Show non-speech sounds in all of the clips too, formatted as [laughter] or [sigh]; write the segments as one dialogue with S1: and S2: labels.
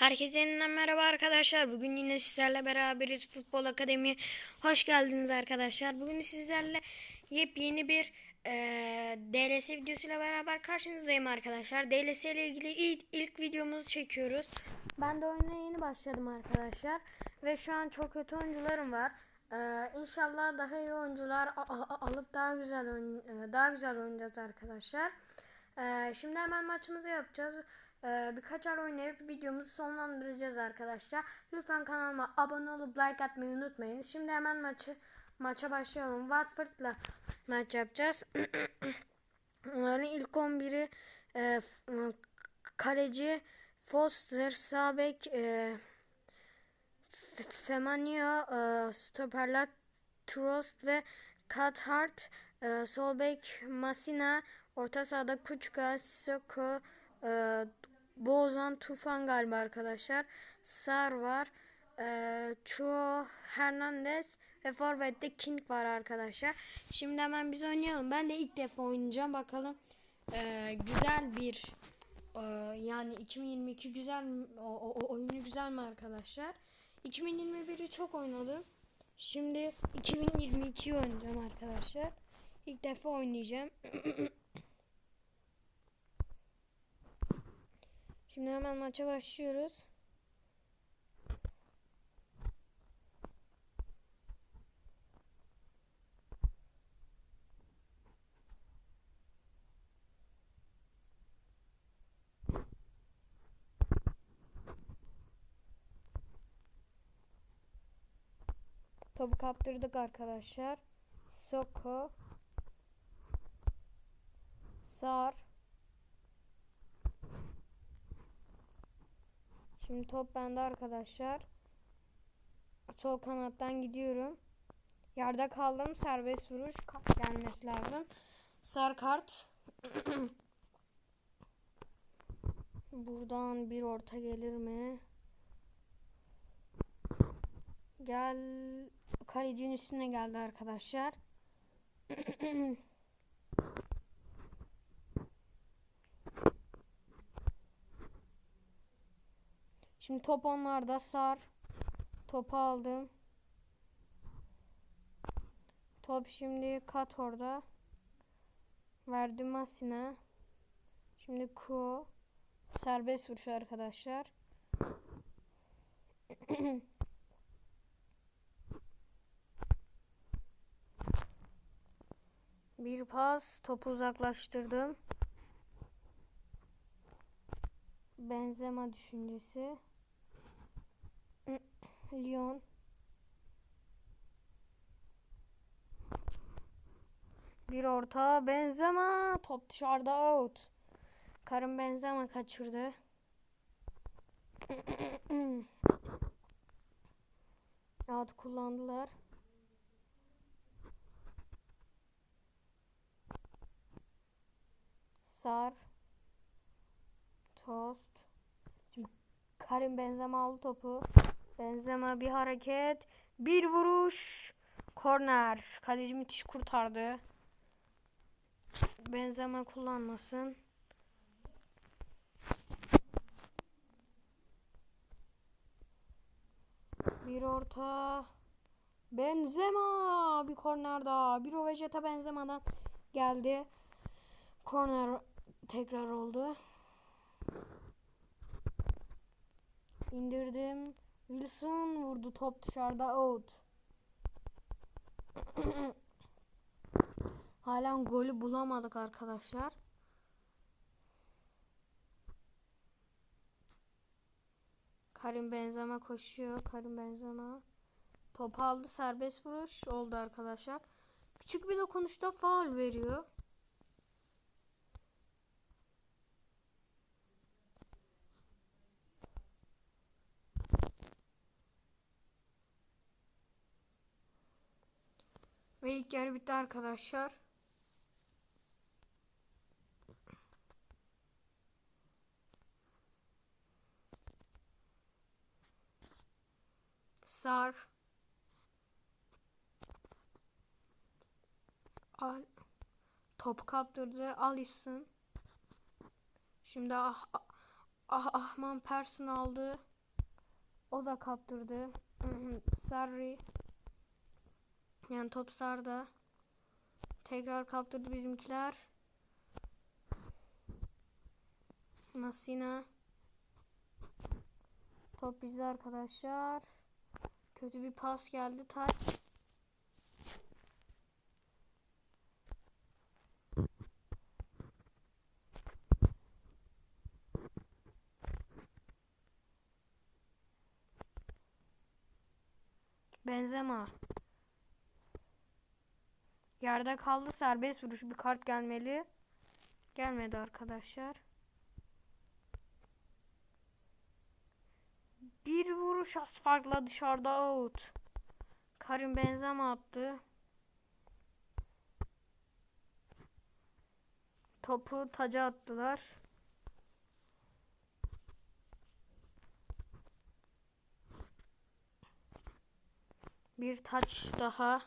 S1: Herkese yeniden merhaba arkadaşlar. Bugün yine sizlerle beraberiz. Futbol Akademi. Hoş geldiniz arkadaşlar. Bugün sizlerle yepyeni bir e, DLS videosuyla beraber karşınızdayım arkadaşlar. DLS ile ilgili ilk, ilk videomuzu çekiyoruz. Ben de oyuna yeni başladım arkadaşlar. Ve şu an çok kötü oyuncularım var. Ee, inşallah daha iyi oyuncular alıp daha güzel daha güzel oynayacağız arkadaşlar. Ee, şimdi hemen maçımızı yapacağız. Ee, birkaç ay oynayıp videomuzu sonlandıracağız arkadaşlar. Lütfen kanalıma abone olup like atmayı unutmayın. Şimdi hemen maçı maça başlayalım. Watford'la maç yapacağız. [clears throat] Onların ilk 11'i e, e, kaleci Foster, sağ bek e, Femania, e, stoperler Trost ve Cathart, e, sol bek Masina, orta sahada Kuçka, Sissoko, e, Bozan, Tufan galiba arkadaşlar. Sar var. E, Chuo Hernandez ve Forvet'te King var arkadaşlar. Şimdi hemen biz oynayalım. Ben de ilk defa oynayacağım. Bakalım e, güzel bir e, yani 2022 güzel o- o oyunu güzel mi arkadaşlar? 2021'i çok oynadım. Şimdi 2022'yi oynayacağım arkadaşlar. İlk defa oynayacağım. [clears throat] Şimdi hemen maça başlıyoruz. Topu kaptırdık arkadaşlar. Soko. Sar. Şimdi top bende arkadaşlar. Sol kanattan gidiyorum. Yerde kaldım. Serbest vuruş gelmesi lazım. Sar kart. [clears throat] Buradan bir orta gelir mi? Gel kalecinin üstüne geldi arkadaşlar. [clears throat] Şimdi top onlarda sar. Topu aldım. Top şimdi kat orada. Verdim Masina. Şimdi Ku. Serbest vuruş arkadaşlar. [clears throat] Bir pas topu uzaklaştırdım. Benzema düşüncesi. Lyon. Bir orta Benzema top dışarıda out. Karın Benzema kaçırdı. [clears throat] out kullandılar. Sar. Tost. Şimdi Karim Benzema aldı topu. Benzema bir hareket. Bir vuruş. Korner. Kaleci müthiş kurtardı. Benzema kullanmasın. Bir orta. Benzema. Bir korner daha. Bir o Vegeta Benzema'dan geldi. Korner tekrar oldu. İndirdim. Wilson vurdu top dışarıda out. [clears throat] Halen golü bulamadık arkadaşlar. Karim Benzema koşuyor. Karim Benzema. Top aldı. Serbest vuruş oldu arkadaşlar. Küçük bir dokunuşta faul veriyor. Ve ilk yarı bitti arkadaşlar. Sar. Al. Top kaptırdı. Alisson. Şimdi ah, ah, ah Ahman Persson aldı. O da kaptırdı. Sarri. Yani top Sar'da. Tekrar kaptırdı bizimkiler. Masina. Top bizde arkadaşlar. Kötü bir pas geldi. Taç. Benzema. Yerde kaldı serbest vuruş bir kart gelmeli. Gelmedi arkadaşlar. Bir vuruş az farkla dışarıda out. Karim Benzema attı. Topu taca attılar. Bir taç daha.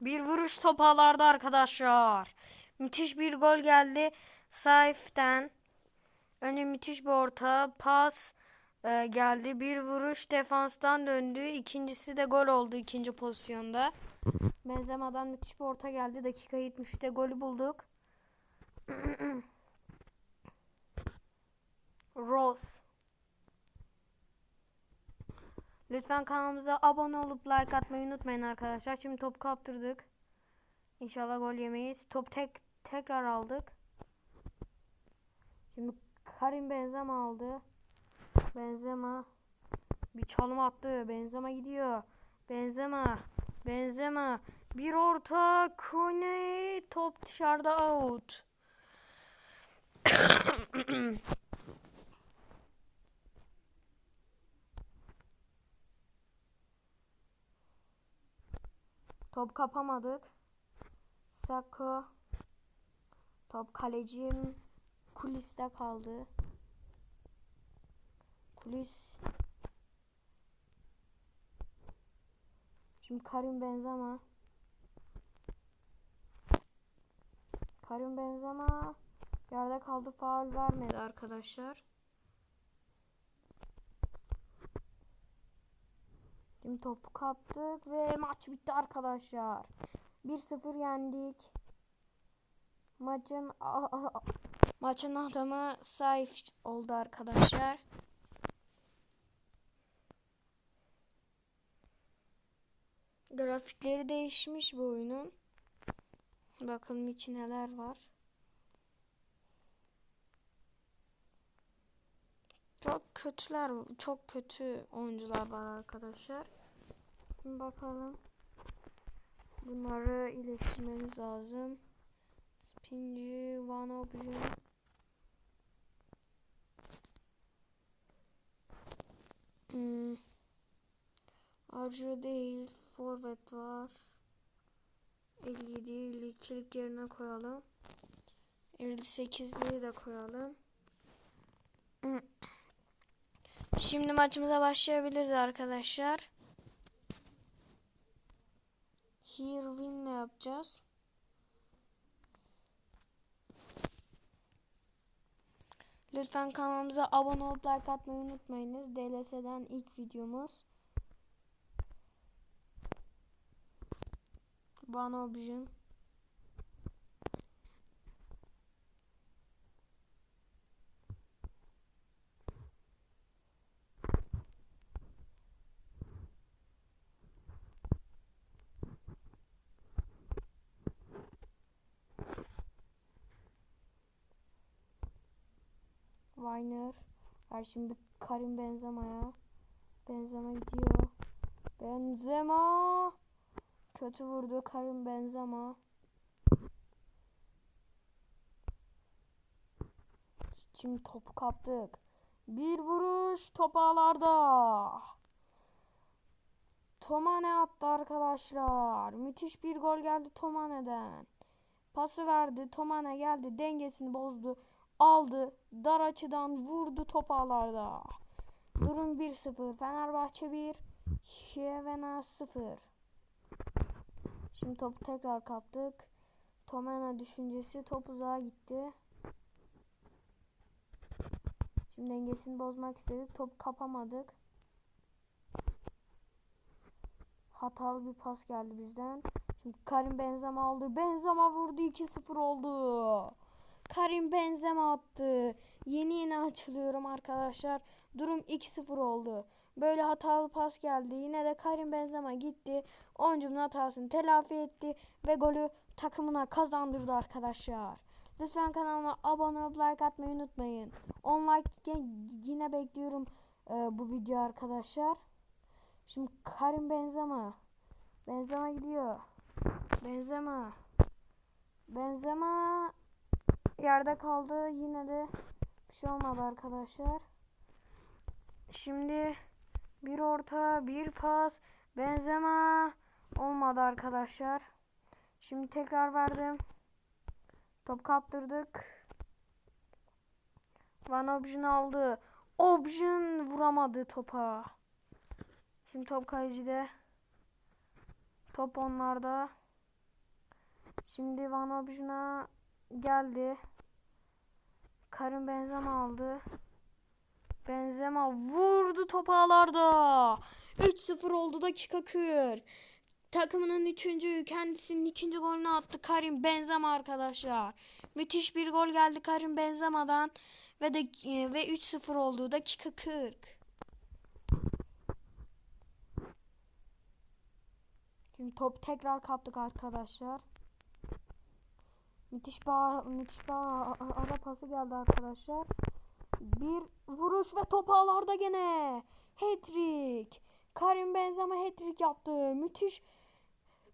S1: Bir vuruş top ağlarda arkadaşlar. Müthiş bir gol geldi. Saif'ten. Önce müthiş bir orta. Pas e, geldi. Bir vuruş defanstan döndü. İkincisi de gol oldu ikinci pozisyonda. Benzema'dan müthiş bir orta geldi. Dakika 70'te golü bulduk. [clears throat] Rose. Lütfen kanalımıza abone olup like atmayı unutmayın arkadaşlar. Şimdi top kaptırdık. İnşallah gol yemeyiz. Top tek tekrar aldık. Şimdi Karim Benzema aldı. Benzema bir çalım attı. Benzema gidiyor. Benzema. Benzema. Bir orta. Kone. Top dışarıda out. [coughs] Top kapamadık. Sako. Top kalecim kuliste kaldı. Kulis. Şimdi Karim Benzema. Karim Benzema yerde kaldı. Faul vermedi arkadaşlar. Topu kaptık ve maç bitti arkadaşlar. 1-0 yendik. Maçın maçın adamı Saif oldu arkadaşlar. Grafikleri değişmiş bu oyunun. Bakalım içi neler var. Çok kötüler, çok kötü oyuncular var arkadaşlar. Şimdi bakalım. Bunları iyileştirmemiz lazım. Spinci, One Option. Hmm. Arju değil, forvet var. 57 52'lik yerine koyalım. 58'liği de koyalım. [clears throat] Şimdi maçımıza başlayabiliriz arkadaşlar. Here win ne yapacağız? Lütfen kanalımıza abone olup like atmayı unutmayınız. DLS'den ilk videomuz. Bana Objen. Weiner. Ver şimdi Karim Benzema'ya. Benzema gidiyor. Benzema. Kötü vurdu Karim Benzema. Şimdi topu kaptık. Bir vuruş top ağlarda. Tomane attı arkadaşlar. Müthiş bir gol geldi Tomane'den.
S2: Pası verdi. Tomane geldi. Dengesini bozdu. Aldı. Dar açıdan vurdu top ağlarda. Durum 1-0. Fenerbahçe 1. Şevena 0. Şimdi topu tekrar kaptık. Tomana düşüncesi top uzağa gitti. Şimdi dengesini bozmak istedik. Top kapamadık. Hatalı bir pas geldi bizden. Şimdi Karim Benzema aldı. Benzema vurdu 2-0 oldu. Karim Benzema attı. Yeni yeni açılıyorum arkadaşlar. Durum 2-0 oldu. Böyle hatalı pas geldi. Yine de Karim Benzema gitti. Oyuncunun hatasını telafi etti ve golü takımına kazandırdı arkadaşlar. Lütfen kanalıma abone olup like atmayı unutmayın. 10 like yine bekliyorum e, bu video arkadaşlar. Şimdi Karim Benzema. Benzema gidiyor. Benzema. Benzema yerde kaldı. Yine de bir şey olmadı arkadaşlar. Şimdi bir orta, bir pas. Benzema olmadı arkadaşlar. Şimdi tekrar verdim. Top kaptırdık. Van Objin aldı. Objin vuramadı topa. Şimdi top kalecide. Top onlarda. Şimdi Van Objin'a geldi. Karim Benzema aldı. Benzema vurdu top ağlarda. 3-0 oldu dakika 40. Takımının üçüncü, kendisinin ikinci golünü attı Karim Benzema arkadaşlar. Müthiş bir gol geldi Karim Benzema'dan ve de e, ve 3-0 oldu dakika 40. Şimdi top tekrar kaptık arkadaşlar. Müthiş bir müthiş bir ara pası geldi arkadaşlar. Bir vuruş ve top ağlarda gene. Hat-trick. Karim Benzema hat-trick yaptı. Müthiş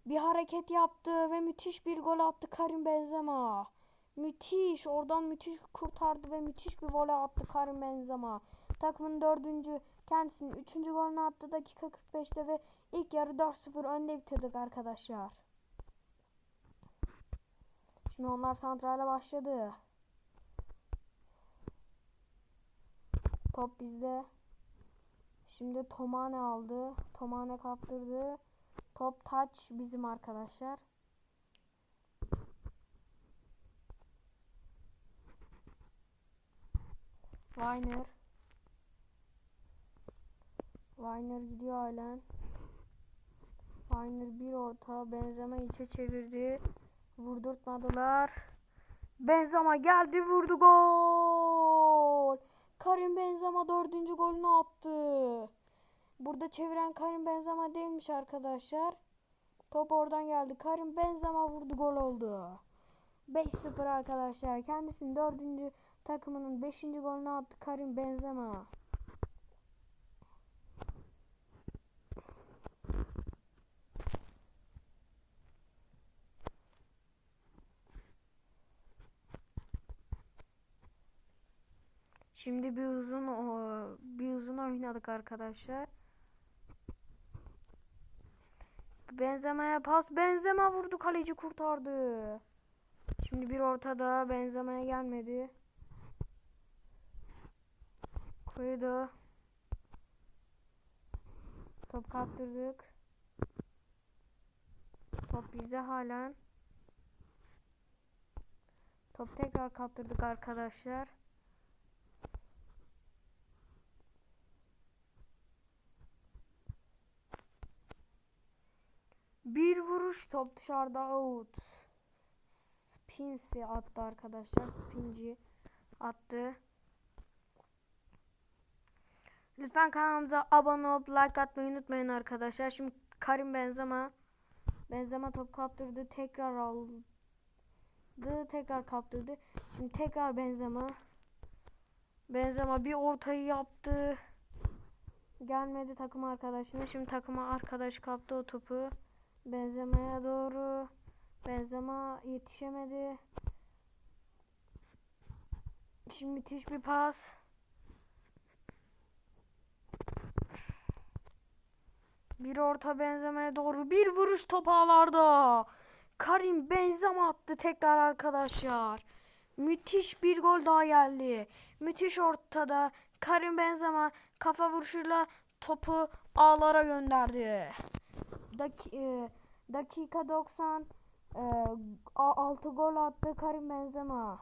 S2: bir hareket yaptı ve müthiş bir gol attı Karim Benzema. Müthiş. Oradan müthiş kurtardı ve müthiş bir voley attı Karim Benzema. Takımın dördüncü, kendisinin üçüncü golünü attı dakika 45'te ve ilk yarı 4-0 önde bitirdik arkadaşlar. Şimdi onlar santrale başladı. Top bizde. Şimdi Tomane aldı. Tomane kaptırdı. Top taç bizim arkadaşlar. Weiner. Weiner gidiyor halen. Weiner bir orta. Benzema içe çevirdi. Vurdurtmadılar. Benzema geldi vurdu gol. Karim Benzema dördüncü golünü attı. Burada çeviren Karim Benzema değilmiş arkadaşlar. Top oradan geldi. Karim Benzema vurdu gol oldu. 5-0 arkadaşlar. Kendisinin dördüncü takımının beşinci golünü attı Karim Benzema. Şimdi bir uzun o, bir uzun oynadık arkadaşlar. Benzema'ya pas. Benzema vurdu kaleci kurtardı. Şimdi bir ortada Benzema'ya gelmedi. Koydu. Top kaptırdık. Top bizde halen. Top tekrar kaptırdık arkadaşlar. Bir vuruş top dışarıda out. Spinsi attı arkadaşlar. Spinci attı. Lütfen kanalımıza abone olup like atmayı unutmayın arkadaşlar. Şimdi Karim Benzema Benzema top kaptırdı. Tekrar aldı. Tekrar kaptırdı. Şimdi tekrar Benzema. Benzema bir ortayı yaptı. Gelmedi takım arkadaşına. Şimdi takıma arkadaş kaptı o topu. Benzema'ya doğru. Benzema yetişemedi. Şimdi müthiş bir pas. Bir orta Benzema'ya doğru. Bir vuruş top ağlarda. Karim Benzema attı tekrar arkadaşlar. Müthiş bir gol daha geldi. Müthiş ortada. Karim Benzema kafa vuruşuyla topu ağlara gönderdi. Dak e, dakika 90 e, 6 gol attı Karim Benzema.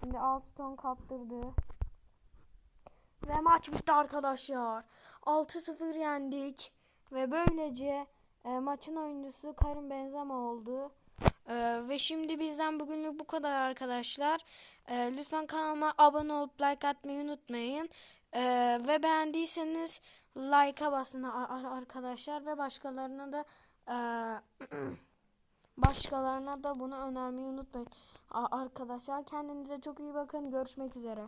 S2: Şimdi Alston kaptırdı. Ve maç bitti arkadaşlar. 6-0 yendik. Ve böylece e, maçın oyuncusu Karim Benzema oldu.
S1: Ee, ve şimdi bizden bugünlük bu kadar arkadaşlar. Ee, lütfen kanalıma abone olup like atmayı unutmayın. Ee, ve beğendiyseniz like'a basın arkadaşlar ve başkalarına da [clears throat] başkalarına da bunu önermeyi unutmayın. Arkadaşlar kendinize çok iyi bakın. Görüşmek üzere.